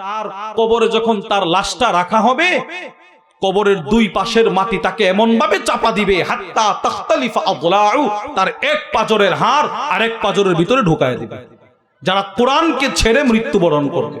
তার কবরে যখন তার লাশটা রাখা হবে, কবরের দুই পাশের মাটি তাকে এমন ভাবে চাপা দিবে, হাত্তা তাখতালিফা তার এক পাজরের হাড় আর এক পাজরের ভিতরে ঢুকায় দিবে। যারা কোরআনকে ছেড়ে মৃত্যুবরণ করবে।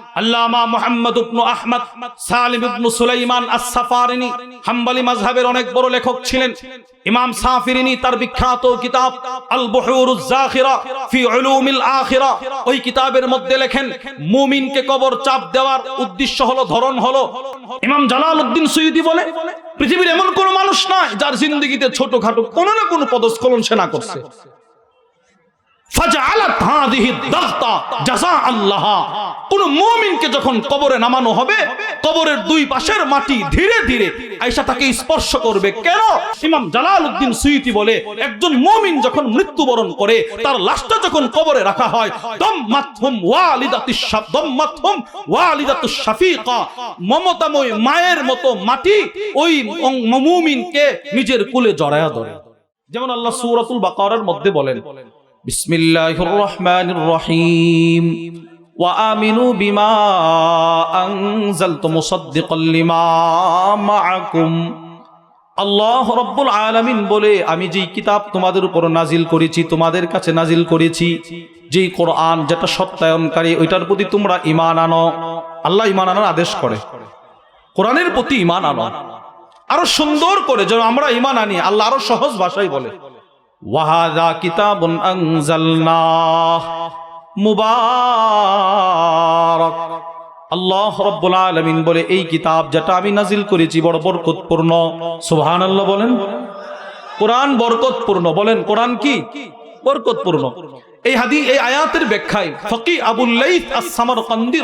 আল্লামা মুহাম্মদ আহমদ, সালিম সুলাইমান অনেক বড় লেখক ছিলেন। ইমাম সাফিরিনি তার বিখ্যাত কিতাব আল ফি উলুমিল আখিরা। ওই কিতাবের মধ্যে লেখেন, মুমিনকে কবর চাপ দেওয়ার উদ্দেশ্য হলো, ধরন হলো, ইমাম জালালউদ্দিন সুয়ুতি বলে, পৃথিবীর এমন কোন মানুষ নাই যার জিন্দগিতে ছোটখাটো কোনো না কোনো পদস্খলন সে না করছে। মাটি মৃত্যুবরণ করে, তার লাশটা যখন কবরে রাখা হয় মমতাময় মায়ের মতো মাটি ওই মুমিনকে নিজের কুলে জড়ায়া ধরে। যেমন আল্লাহ সূরাতুল বাকারার মধ্যে বলেন بسم الله الرحمن الرحيم وآمنوا بما أنزلت مصدقا لما معكم আল্লাহ রব্বুল আলামিন বলে আমি যেই কিতাব তোমাদের উপর নাজিল করেছি তোমাদের কাছে নাজিল করেছি যেই কোরআন যেটা সত্যায়নকারী ওইটার প্রতি তোমরা ইমান আনো আল্লাহ ইমান আনার আদেশ করে কোরআনের প্রতি ইমান আনো আরো সুন্দর করে যেন আমরা ইমান আনি আল্লাহ আরো সহজ ভাষায় বলে ওয়াহাদা কিতাবুন আনজালনাহ। মুবারক। আল্লাহ রব্বুল আলামিন বলে, এই কিতাব যেটা আমি নাজিল করেছি বড় বরকতপূর্ণ। সুবহানাল্লাহ বলেন। কোরআন বরকতপূর্ণ। বলেন, কোরআন কি? বরকতপূর্ণ। এই হাদি, এই আয়াতের ব্যাখ্যায় ফকি আবুল লাইথ আস-সামারকান্দি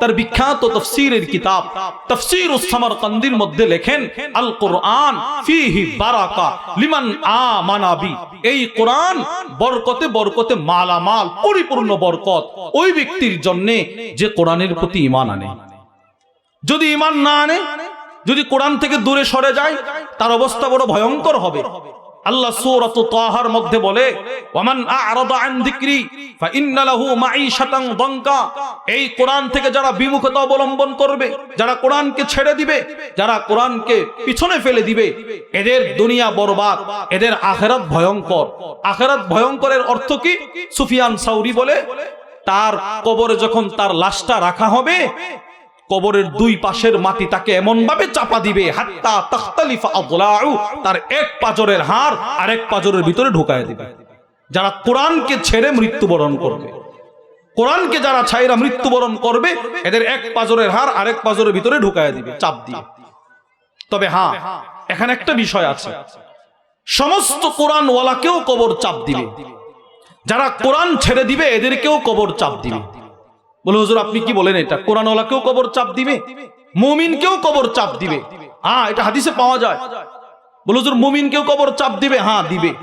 তার বিখ্যাত তাফসীরের কিতাব। তাফসীর উস-সামারকান্দির মধ্যে লেখেন আল কোরআন ফিহি বারাকা লিমান আমানা বি। এই কোরআন বরকতে বরকতে মালামাল, পরিপূর্ণ বরকত ওই ব্যক্তির জন্য যে কোরআনের প্রতি ঈমান আনে। যদি ঈমান না আনে, যদি কোরআন থেকে দূরে সরে যায়, তার অবস্থা বড় ভয়ঙ্কর হবে। আল্লাহ সূরাত তাহার মধ্যে বলে, ওয়ামান আ'রাদা আন যিকরি, ফাইন্না লাহু মাঈশাতান দানকা এই কোরআন থেকে যারা বিমুখতা অবলম্বন করবে, যারা কোরআনকে ছেড়ে দিবে, যারা কোরআনকে পিছনে ফেলে দিবে, এদের দুনিয়া বরবাদ, এদের আখেরাত ভয়ঙ্কর। আখেরাত ভয়ঙ্করের অর্থ কি? সুফিয়ান সাউরি বলে, তার কবরে যখন তার লাশটা রাখা হবে কবরের দুই পাশের মাটি তাকে এমন ভাবে চাপা দিবে, হাত্তা তাখতালিফা আদলাউ, তার এক পাজরের হাড় এক পাজরের ভিতরে ঢুকায় দিবে। যারা কোরআনকে ছেড়ে মৃত্যুবরণ করবে, কোরআনকে যারা ছাইরা মৃত্যুবরণ করবে, এদের এক পাজরের হাড় আরেক পাজরের ভিতরে ঢুকায় দিবে, চাপ দিয়ে তবে হ্যাঁ এখানে একটা বিষয় আছে। সমস্ত কোরআন ওয়ালাকেও কবর চাপ দিবে। যারা কোরআন ছেড়ে দিবে, এদেরকেও কবর চাপ দিবে। বলে, হুজুর, আপনি কি বলেন এটা? কোরআনওয়ালাকেও কবর চাপ দিবে? মুমিনকেও কবর চাপ দিবে? হ্যাঁ এটা হাদিসে পাওয়া যায়। বলে, হুজুর, মুমিনকেও কবর চাপ দিবে? হ্যাঁ দিবে।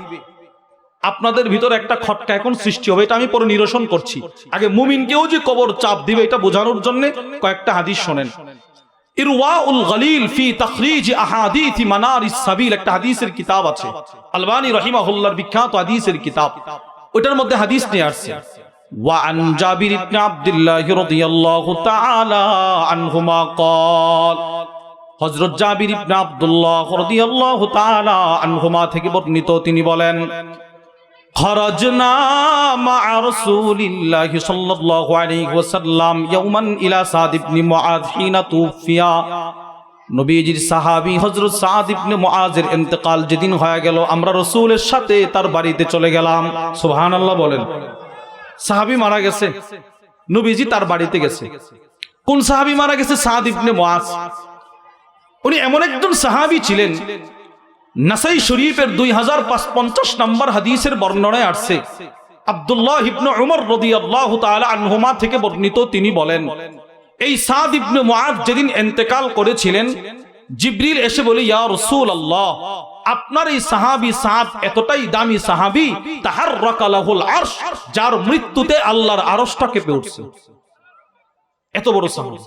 আপনাদের ভিতরে একটা খটকা এখন সৃষ্টি হবে, এটা আমি পরে নিরসন করছি। আগে মুমিনকেও যে কবর চাপ দিবে, এটা বোঝানোর জন্য কয়েকটা হাদিস শোনেন। ইরওয়াউল গলিল ফি একটা হাদিসের কিতাব আছে। আলবানী রহিমাহুল্লাহর বিখ্যাত হাদিসের কিতাব। ওটার মধ্যে হাদিস নিয়ে আসছে। وعن جابر بن عبد الله رضي الله تعالى عنهما قال হযরত জাবির ইবনে আব্দুল্লাহ রাদিয়াল্লাহু তাআলা আনহুমা থেকে বর্ণিত তিনি বলেন خرجنا مع رسول الله صلى الله عليه وسلم يوما الى سعد بن معاذ حين توفي নবীজির সাহাবী হযরত সাদ ইবনে মুআজের ইন্তেকাল যেদিন হয়ে গেল আমরা রাসূলের সাথে তার বাড়িতে চলে গেলাম সুবহানাল্লাহ বলেন সাহাবি মারা গেছে। নবীজি তার বাড়িতে গেছে। কোন সাহাবি মারা গেছে? সাদ ইবনে মুআজ। উনি এমন একজন সাহাবি ছিলেন, নাসাই শরীফের দুই হাজার পঞ্চাশ নম্বর হাদিসের বর্ণনায় আসছে। আব্দুল্লাহ ইবনে উমর রাদিয়াল্লাহু তাআলা আনহুমা থেকে বর্ণিত তিনি বলেন, এই সাদ ইবনে মুআদ যেদিন ইন্তেকাল করেছিলেন, জিবরিল এসে বলে, ইয়া রাসূল আল্লাহ আপনার এই সাহাবী সাদ এতটাই দামি সাহাবী তাহার রাকালাহুল আরশ, যার মৃত্যুতে আল্লাহর আরশটা কেঁপে উঠছে। এত বড় সাহাবী।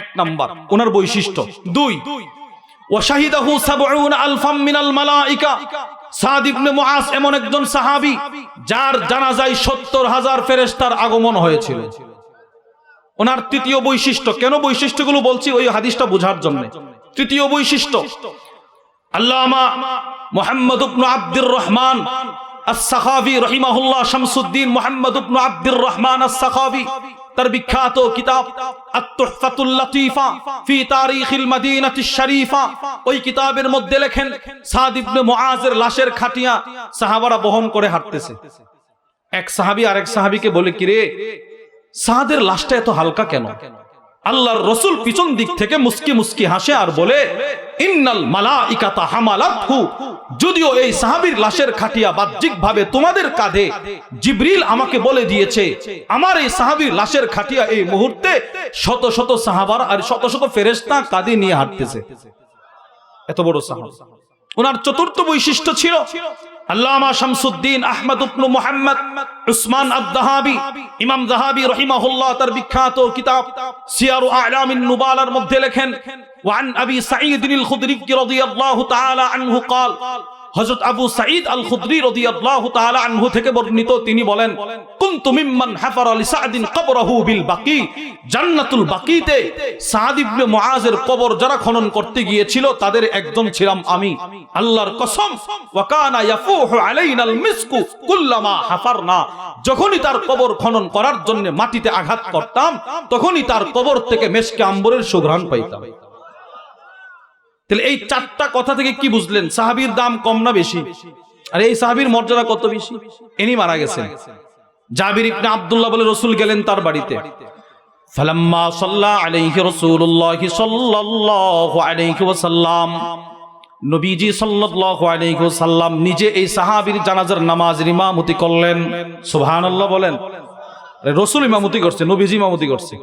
এক নাম্বার, ওনার বৈশিষ্ট্য। দুই এমন একজন সাহাবী, যার হাজার আগমন হয়েছিল। ওনার তৃতীয় বৈশিষ্ট্য, কেন বৈশিষ্ট্যগুলো বলছি, ওই হাদিসটা বোঝার জন্য। তৃতীয় বৈশিষ্ট্য আল্লামা মোহাম্মদ ইবনে আব্দুর রহমান আস-সাখাবি রহিমাহুল্লাহ শামসুদ্দিন মোহাম্মদ ইবনে আব্দুর রহমান আস-সাখাবি তার বিখ্যাত কিতাব ফি শরীফা। ওই কিতাবের মধ্যে লেখেন, সাদ ইবনে লাশের খাটিয়া সাহাবারা বহন করে হাঁটতেছে। এক সাহাবী আরেক সাহাবীকে বলে, কিরে, সাদের লাশটা এত হালকা কেন? আল্লাহর রসুল পিছন দিক থেকে মুস্কি মুস্কি হাসে আর বলে, ইন্নাল মালাইকাতা হামালাতহু। যদিও এই সাহাবীর লাশের খাটিয়া বাহ্যিক ভাবে তোমাদের কাঁধে জিবরিল আমাকে বলে দিয়েছে, আমার এই সাহাবীর লাশের খাটিয়া এই মুহূর্তে শত শত সাহাবার আর শত শত ফেরেশতা কাঁধে নিয়ে হাঁটতেছে। এত বড় সাহাবা। ওনার চতুর্থ বৈশিষ্ট্য ছিল আল্লামা শামসুদ্দিন আহমদ ইবনে মুহাম্মদ উসমান আদ-দাহাবি ইমাম দাহাবি রাহিমাহুল্লাহ তার বিখ্যাত কিতাব সিয়ারু আ'লামিন নুবালার মধ্যে লেখেন ওয়ান আবি সাঈদ আল-খুদরি রাদিয়াল্লাহু তাআলা আনহু قال হযরত আবু সাঈদ আল খুদরি রাদিয়াল্লাহু তাআলা আনহু থেকে বর্ণিত, তিনি বলেন, কুনতু মিম্মান হাফারা লি সাদিন কবরহু বিল বাকি। জান্নাতুল বাকিতে সাদ ইবনে মুআজের কবর যারা খনন করতে গিয়েছিল, তাদের একজন ছিলাম আমি। আল্লাহর কসম ওয়া কানা ইয়াফুহু আলাইনাল মিসকু কুল্লামা হাফারনা। যখনই তার কবর খনন করার জন্য মাটিতে আঘাত করতাম, তখনই তার কবর থেকে মেশকে আম্বরের সুঘ্রাণ পাইতাম। তাহলে এই চারটা কথা থেকে কি বুঝলেন? সাহাবীর দাম কম না বেশি? আর এই সাহাবীর মর্যাদা কত বেশি? ইনি মারা গেছেন। জাবির ইবনে আব্দুল্লাহ বলে রসুল গেলেন তার বাড়িতে। ফালাম্মা সাল্লা আলাইহি রাসূলুল্লাহ সাল্লাল্লাহু আলাইহি ওয়াসাল্লাম। নবীজি সাল্লাল্লাহু আলাইহি ওয়াসাল্লাম নিজে এই সাহাবীর জানাজার নামাজের ইমামতি করলেন। সুবহানাল্লাহ বলেন। রসুল ইমামতি করছে, নবীজি ইমামতি করছে।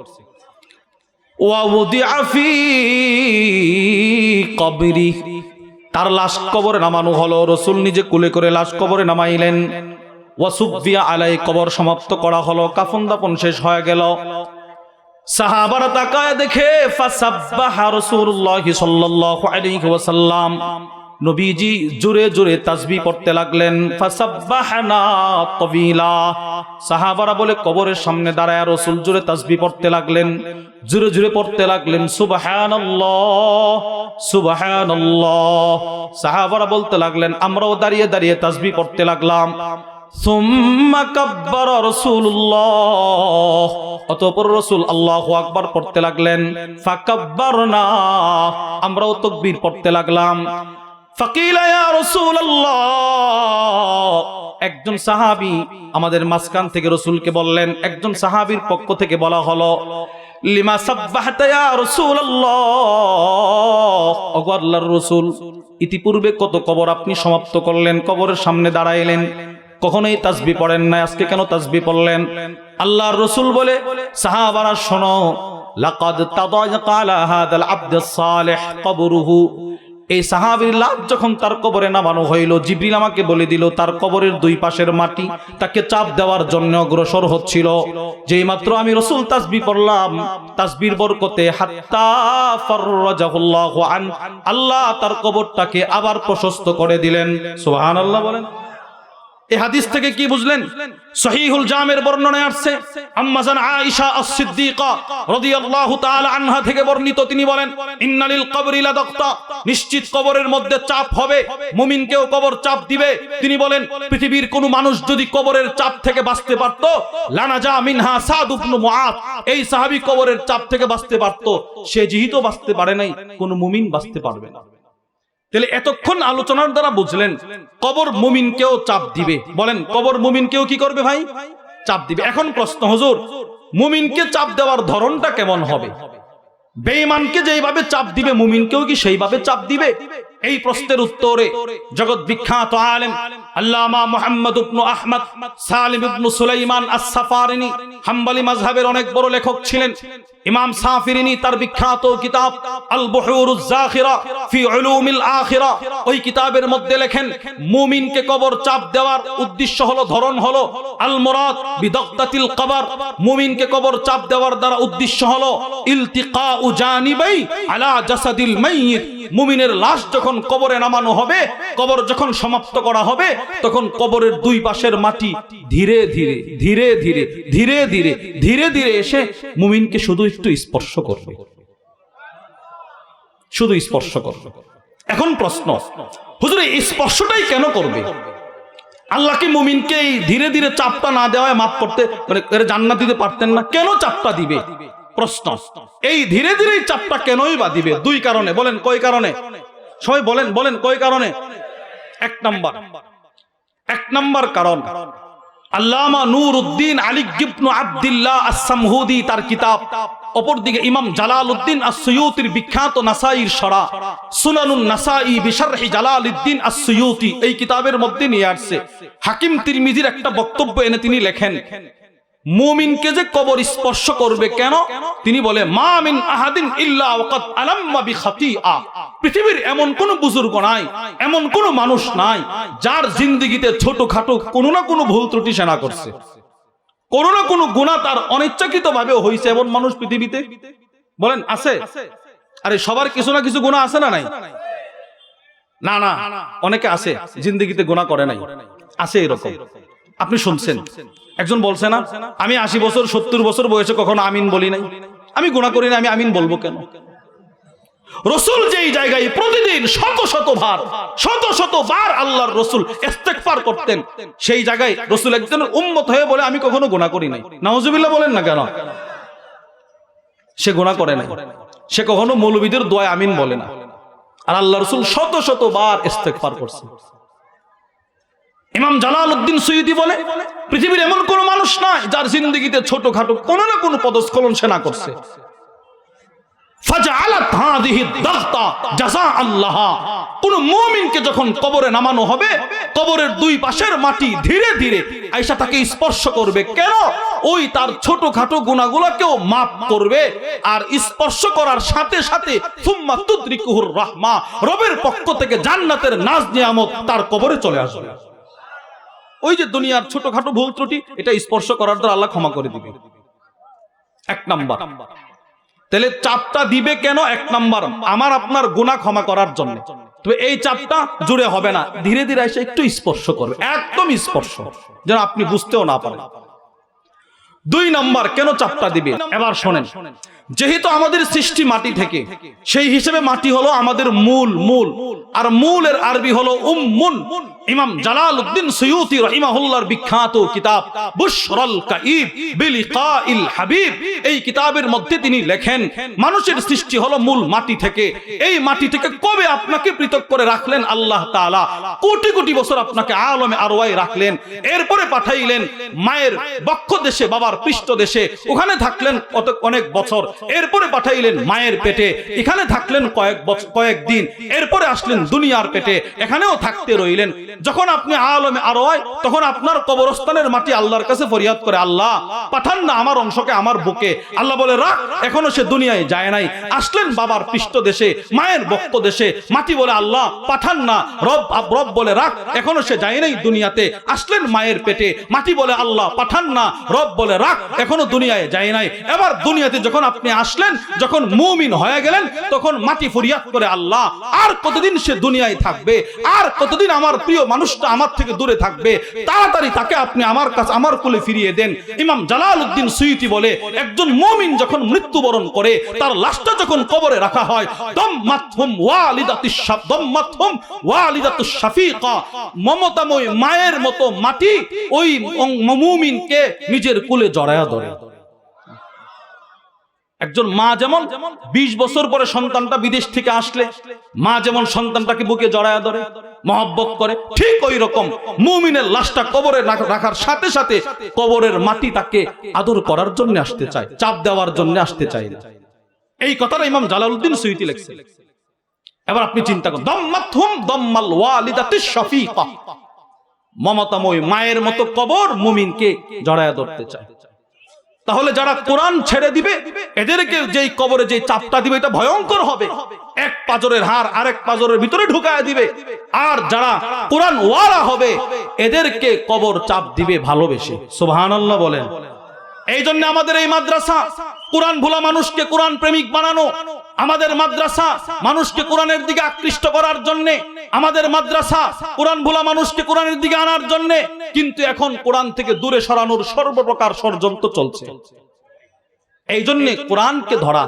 কবরি। তার লাশ কবরে নামানো হলো। রসুল নিজে কুলে করে লাশ কবরে নামাইলেন। ওয়াসুবিয়া আলাই কবর সমাপ্ত করা হলো। কাফন দাপন শেষ হয়ে গেল। সাহাবারা তাকায় দেখে, ফাসাব্বাহা রাসূলুল্লাহ সাল্লাল্লাহু আলাইহি ওয়াসাল্লাম। নবীজি জোরে জোরে তাসবিহ পড়তে লাগলেন সাহাবারা বলে, কবরের সামনে দাঁড়ায় রসুল জোরে তাসবিহ পড়তে লাগলেন, জোরে জোরে পড়তে লাগলেন, সুবহানাল্লাহ সুবহানাল্লাহ। সাহাবারা বলতে লাগলেন, আমরাও দাঁড়িয়ে দাঁড়িয়ে তাসবিহ পড়তে লাগলাম। অতঃপর রাসূল আল্লাহু আকবার পড়তে লাগলেন, ফাকাব্বারনা। আমরাও তাকবীর পড়তে লাগলাম। একজন সাহাবী আমাদের মাঝখান থেকে রসুলকে বললেন, একজন সাহাবীর পক্ষ থেকে বলা হলো, লিমা সাব্বাহতা ইয়া রাসূলুল্লাহ? ওগো আল্লাহর রাসূল, ইতিপূর্বে কত কবর আপনি সমাপ্ত করলেন, কবরের সামনে দাঁড়াইলেন। কখনোই তাসবি পড়েন না আজকে কেন তাসবি পড়লেন? আল্লাহর রসুল বলে, সাহাবারা শোনো, লাকাদ তাদায়াকা আলা হাদাল সালিহ কবরুহু। এই সাহাবির লাভ যখন তার কবরে নামানো হইল, জিবরিল আমাকে বলে দিল, তার কবরের দুই পাশের মাটি তাকে চাপ দেওয়ার জন্য অগ্রসর হচ্ছিল। যেই মাত্র আমি রসুল তাসবি পড়লাম, তাসবির বরকতে আল্লাহ তার কবরটাকে আবার প্রশস্ত করে দিলেন। সোহান আল্লাহ বলেন। হাদিস থেকে কি বুঝলেন? সহিহুল জামের বর্ণনায় আসছে আম্মাজান আয়েশা আস-সিদ্দিকা রাদিয়াল্লাহু তাআলা আনহা থেকে বর্ণিত, তিনি বলেন, ইন্নালিল কবরি লাদাক্তা নিশ্চিত কবরের মধ্যে চাপ হবে, মুমিনকেও কবর চাপ দিবে। তিনি বলেন, পৃথিবীর কোন মানুষ যদি কবরের চাপ থেকে বাঁচতে পারত, লানাজা মিনহা সাদ ইবনে মুআদ এই সাহাবী কবরের চাপ থেকে বাঁচতে পারত। সে যেহেতু বাঁচতে পারে নাই, কোন মুমিন বাঁচতে পারবে না। তাহলে এতক্ষণ আলোচনার দ্বারা বুঝলেন, কবর মুমিনকেও চাপ দিবে। বলেন, কবর মুমিনকেও কি করবে ভাই? চাপ দিবে। এখন প্রশ্ন, হুজুর, মুমিনকে চাপ দেওয়ার ধরনটা কেমন হবে? বেঈমানকে যেইভাবে চাপ দিবে, মুমিনকেও কি সেইভাবে চাপ দিবে? এই প্রশ্নের উত্তরে জগৎ বিখ্যাত আলেম আল্লামা মুহাম্মদ ইবনু আহমদ, সালিম সুলাইমান অনেক বড় লেখক ছিলেন। ইমাম সাফিরিনি তার বিখ্যাত কিতাব আল জাখিরা ফি উলুমিল আখিরা। ওই কিতাবের মধ্যে লেখেন, মুমিনকে কবর চাপ দেওয়ার উদ্দেশ্য হলো, ধরন হলো আল মুরাদ কবর। মুমিনকে কবর চাপ দেওয়ার দ্বারা উদ্দেশ্য হলো, ইলতিকাউ জানিবাই আলা জাসাদিল মাইয়িত। মুমিনের লাশ যখন কবরে নামানো হবে, কবর যখন সমাপ্ত করা হবে তখন কবরের দুই পাশের মাটি ধীরে ধীরে ধীরে ধীরে ধীরে ধীরে ধীরে ধীরে এসে মুমিনকে শুধু একটু স্পর্শ করবে। শুধু স্পর্শ করবে। এখন প্রশ্ন হুজুর এই স্পর্শটাই কেন করবে? আল্লাহ কি মুমিনকে এই ধীরে ধীরে চাপটা না দেওয়ায় মাফ করতে মানে জান্নাত দিতে পারতেন না কেন চাপটা দিবে? প্রশ্ন এই ধীরে ধীরে চাপটা কেনই বা দিবে? দুই কারণে বলেন কয় কারণে? সবাই বলেন বলেন কয় কারণে? এক নাম্বার এক নম্বর কারণ, আল্লামা নূর উদ্দিন আলী গিবনু আবদুল্লাহ আসামহুদি তার কিতাব, অপরদিকে ইমাম জালাল উদ্দিন আসুয়ুতির বিখ্যাত নাসাইর সরা, সুনানুন নাসাই বিশারহি জালাল উদ্দিন আসুয়ুতি এই কিতাবের মধ্যে নিয়ে আসছে। হাকিম তিরমিজির একটা বক্তব্য এনে তিনি লেখেন মুমিনকে যে কবর স্পর্শ করবে কেন? তিনি বলে, মা মিন আহাদিন পৃথিবীর এমন কোন বুজুর্গ নাই, এমন কোন মানুষ নাই যার কোনো না কোনো ভুল ত্রুটি সেনা করছে। কোনো না কোনো গুণা তার অনিচ্ছাকৃত ভাবে হয়েছে এমন মানুষ পৃথিবীতে। বলেন, আছে? আরে, সবার কিছু না কিছু গুণা আছে না নাই? না না, অনেকে আছে, জিন্দেগিতে গুণা করে নাই। আছে এরকম। আপনি শুনছেন? একজন বলছে না, আমি আশি বছর, সত্তর বছর বয়সে কখনো আমিন বলি নাই। আমি গুণা করি না আমি আমিন বলব কেন? রসুল যেই জায়গায় প্রতিদিন শত শত বার, শত শত বার আল্লাহর রসুল ইস্তেগফার করতেন, সেই জায়গায় রসুল একজনের উম্মত হয়ে বলে, আমি কখনো গুণা করি নাই। নাউজুবিল্লাহ বলেন না কেন? সে গুণা করে নাই। সে কখনো মৌলবীদের দোয়া আমিন বলে না। আর আল্লাহ রসুল শত শত বার ইস্তেগফার করছে। ইমাম জালাল উদ্দিন সৈয়দি বলে, পৃথিবীর এমন কোন মানুষ নাই যার জিন্দগিতে ছোটখাটো কোনো না কোনো পদস্খলন সে না করছে স্পর্শ করার সাথে সাথে সুম্মা রবের পক্ষ থেকে জান্নাতের নাজ নিয়ামত তার কবরে চলে আসবে। ওই যে দুনিয়ার ছোটখাটো ভুল ত্রুটি, এটা স্পর্শ করার দ্বারা আল্লাহ ক্ষমা করে দিবে। এক নাম্বার। তাহলে চাপটা দিবে কেন? এক নাম্বার, আমার আপনার গুণা ক্ষমা করার জন্য। তবে এই চাপটা জুড়ে হবে না। ধীরে ধীরে এসে একটু স্পর্শ করবে। একদম স্পর্শ। যেন আপনি বুঝতেও না পারেন। দুই নাম্বার, কেন চাপটা দিবে? এবার শোনেন। যেহেতু আমাদের সৃষ্টি মাটি থেকে, সেই হিসেবে মাটি হলো আমাদের মূল মূল। আর মূলের আরবি হলো উম্মুন। ইমাম জালাল উদ্দিন সৈয়দি রহিমাহুল্লাহর বিখ্যাত কিতাব বুশরাল কাইব বিলিকাইল হাবিব। এই কিতাবের মধ্যে তিনি লেখেন, মানুষের সৃষ্টি হলো মূল মাটি থেকে। এই মাটি থেকে কবে আপনাকে পৃথক করে রাখলেন আল্লাহ তাআলা? কোটি কোটি বছর আপনাকে আলমে আরওয়াই রাখলেন। এরপরে পাঠাইলেন মায়ের বক্ষ দেশে বাবার পৃষ্ঠ দেশে ওখানে থাকলেন কত- অনেক বছর। এরপরে পাঠাইলেন মায়ের পেটে। এখানে থাকলেন কয়েক কয়েক দিন এরপরে আসলেন দুনিয়ার পেটে। এখানেও থাকতে রইলেন। যখন আপনি আলমে আরও হয় তখন আপনার কবরস্থানের মাটি আল্লাহর কাছে ফরিয়াদ করে, আল্লাহ, পাঠান না আমার অংশকে আমার বুকে। আল্লাহ বলে, রাখ, এখনও সে দুনিয়ায় যায় নাই। আসলেন বাবার পৃষ্ঠ দেশে, মায়ের বক্ষ দেশে, মাটি বলে, আল্লাহ, পাঠান না। রব রব বলে, রাখ, এখনও সে যায় নাই দুনিয়াতে। আসলেন মায়ের পেটে, মাটি বলে, আল্লাহ, পাঠান না। রব বলে, রাখ, এখনও দুনিয়ায় যায় নাই। এবার দুনিয়াতে যখন আপনি আসলেন, যখন মুমিন হয়ে গেলেন, তখন মাটি ফরিয়াদ করে, আল্লাহ, আর কতদিন সে দুনিয়ায় থাকবে? আর কতদিন আমার প্রিয় মানুষটা আমার থেকে দূরে থাকবে, তাড়াতাড়ি তাকে আপনি আমার কাছে, আমার কোলে ফিরিয়ে দেন। ইমাম জালাল উদ্দিন সুইতি বলে, একজন মুমিন যখন মৃত্যুবরণ করে, তার লাশটা যখন কবরে রাখা হয় দম মাতহুম ওয়ালিদাতুস দম মাতহুম ওয়ালিদাতুস শাফিকা মমতাময় মায়ের মতো মাটি ওই মুমিনকে নিজের কোলে জড়ায়া ধরে। একজন মা যেমন ২০ বছর পরে সন্তানটা বিদেশ থেকে আসলে, মা যেমন সন্তানটাকে বুকে জড়ায়া ধরে, মহব্বত করে, ঠিক ওই রকম মুমিনের লাশটা কবরে রাখার সাথে সাথে কবরের মাটি তাকে আদর করার জন্য আসতে চায়, চাপ দেওয়ার জন্য আসতে চায় না। এই কথাটা ইমাম জালালউদ্দিন সুইতি লেখছে এবার আপনি চিন্তা করুন দম্মাতহুম দম্মাল ওয়ালিদাতিস শাফিকা। মমতাময় মায়ের মতো কবর মুমিনকে জড়ায় ধরতে চায়। তাহলে যারা কোরআন ছেড়ে দিবে, এদেরকে যেই কবরে যে চাপটা দিবে, এটা ভয়ঙ্কর হবে। এক পাজরের হার আরেক পাজরের ভিতরে ঢুকায় দিবে। আর যারা কোরআন ওয়ালা হবে, এদেরকে কবর চাপ দিবে ভালোবেসে। সুবহানাল্লাহ বলেন। এই জন্য আমাদের এই মাদ্রাসা কোরআন ভোলা মানুষকে কোরআন প্রেমিক বানানো, আমাদের মাদ্রাসা মানুষকে কোরআনের দিকে আকৃষ্ট করার জন্য, আমাদের মাদ্রাসা কোরআন ভোলা মানুষকে কোরআনের দিকে আনার জন্য, কিন্তু এখন কোরআন থেকে দূরে সরানোর সর্বপ্রকার ষড়যন্ত্র চলছে। এই জন্য কোরআনকে ধরা,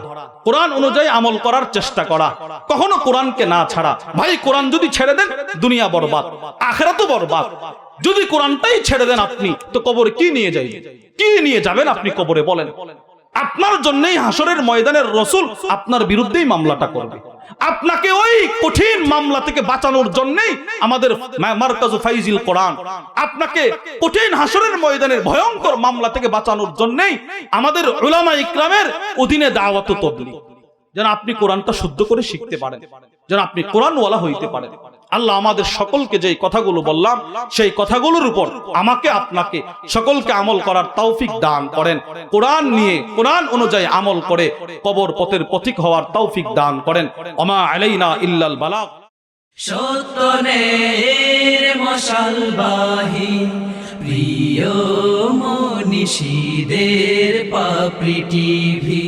কোরআন অনুযায়ী আমল করার চেষ্টা করা, কখনো কোরআনকে না ছাড়া। ভাই, কোরআন যদি ছেড়ে দেন, দুনিয়া বরবাদ আখেরা তো বরবাদ। যদি কোরআনটাই ছেড়ে দেন আপনি, তো কবর কি নিয়ে যাবেন কি নিয়ে যাবেন আপনি কবরে বলেন? আপনার জন্যই হাসরের ময়দানের রসুল আপনার বিরুদ্ধেই মামলাটা করবে। আপনাকে ওই কঠিন মামলা থেকে বাঁচানোর জন্যই আমাদের ফাইজিল আপনাকে কঠিন হাসরের ময়দানের ভয়ঙ্কর মামলা থেকে বাঁচানোর জন্যই আমাদের ইকরামের অধীনে দাওয়াত যেন আপনি কোরআনটা শুদ্ধ করে শিখতে পারেন, যেন আপনি কোরআনওয়ালা হইতে পারেন। আল্লাহ আমাদের সকলকে যেই কথাগুলো বললাম, সেই কথাগুলোর উপর আমাকে আপনাকে সকলকে আমল করার তৌফিক দান করেন। কোরআন নিয়ে, কোরআন অনুযায়ী আমল করে কবর পথের পথিক হওয়ার তৌফিক দান করেন। অমা আলাইনা ইল্লাল বালাগ। সত্যনের মশালবাহী, প্রিয় মনীষীদের পাপড়ি টিভি।